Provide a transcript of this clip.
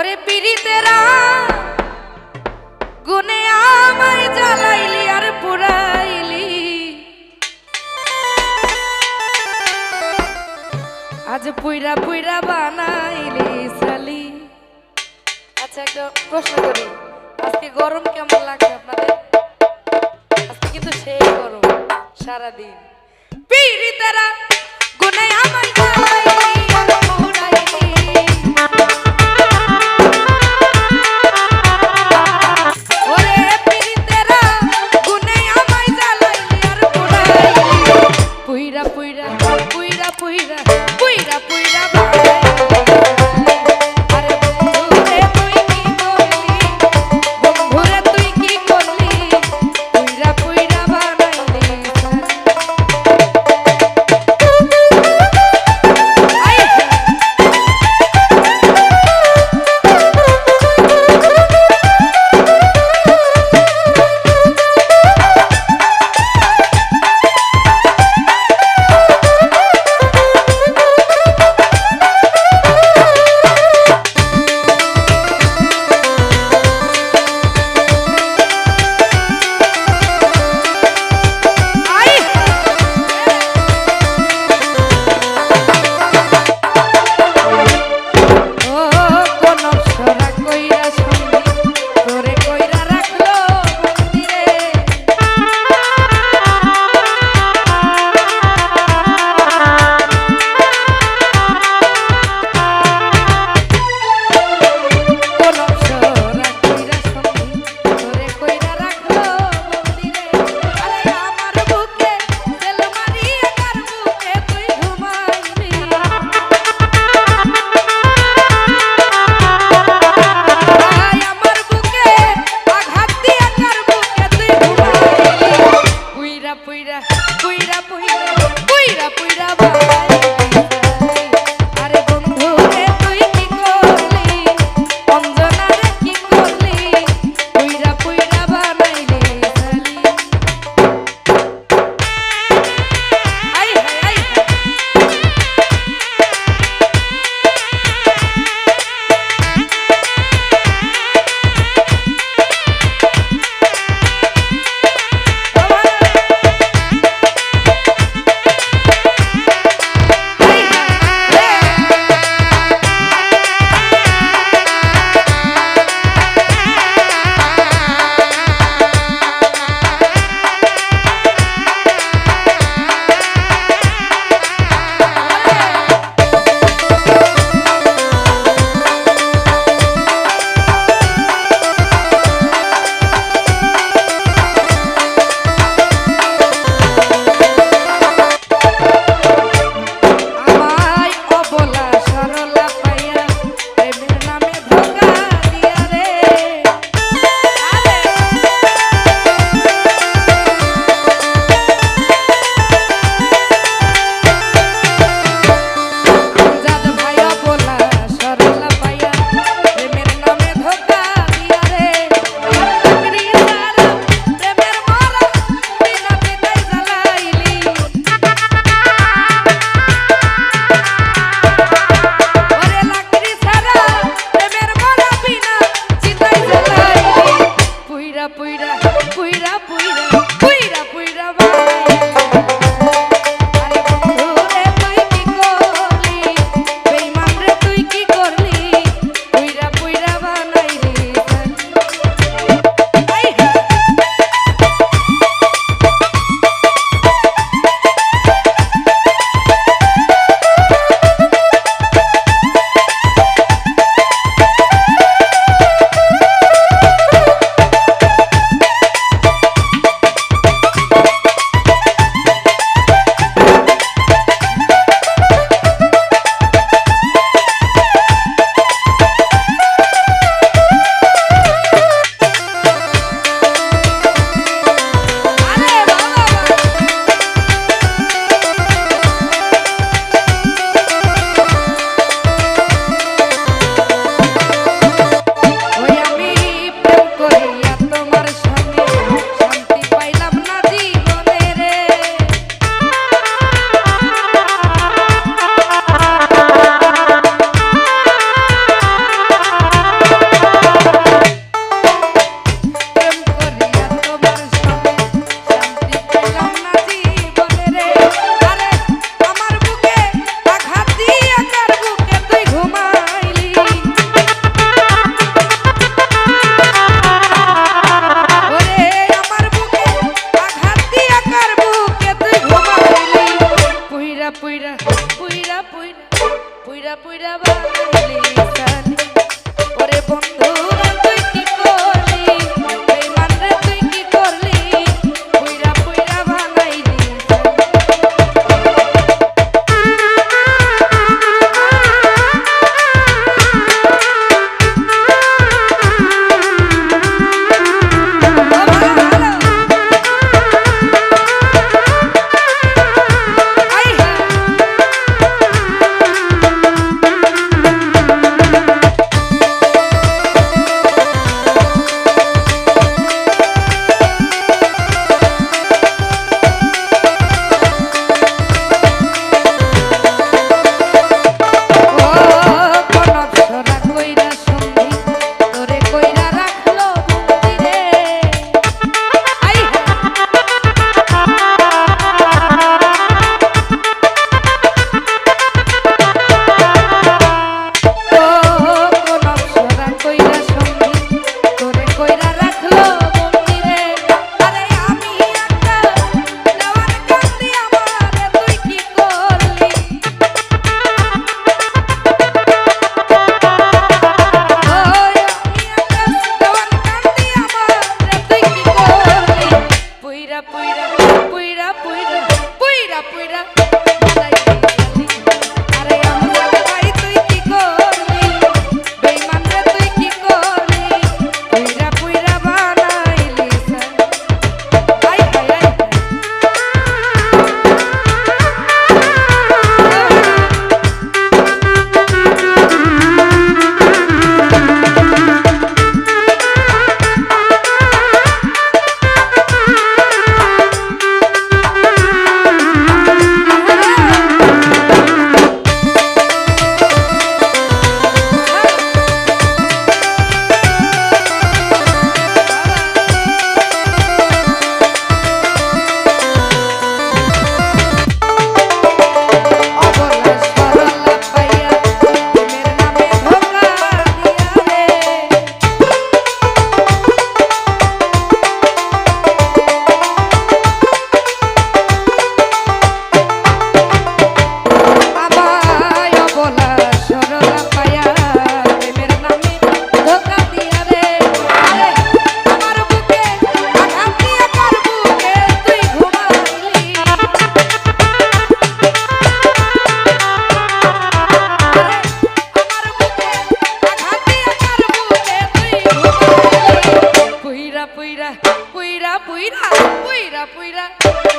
ওরে পিড়িতেরা, গুনে আমায় জ্বালাইলি আর পুরাইলি। আজ পুইরা পুইরা বানাইলি সালি আচ্ছা একটা প্রশ্ন করি। আজকে গরম কেমন লাগছে আপনাদের? আজকে কিন্তু সেই গরম, সারাদিন। পিড়িতেরা, গুনে আমায় জ্বালাইলি পুইরা পুইরা পুইরা পুইরা পুইরা বাঙালি সানি ওরে বন্ধু পুইরা পুইরা পুইরা পুইরা পুইরা Puira.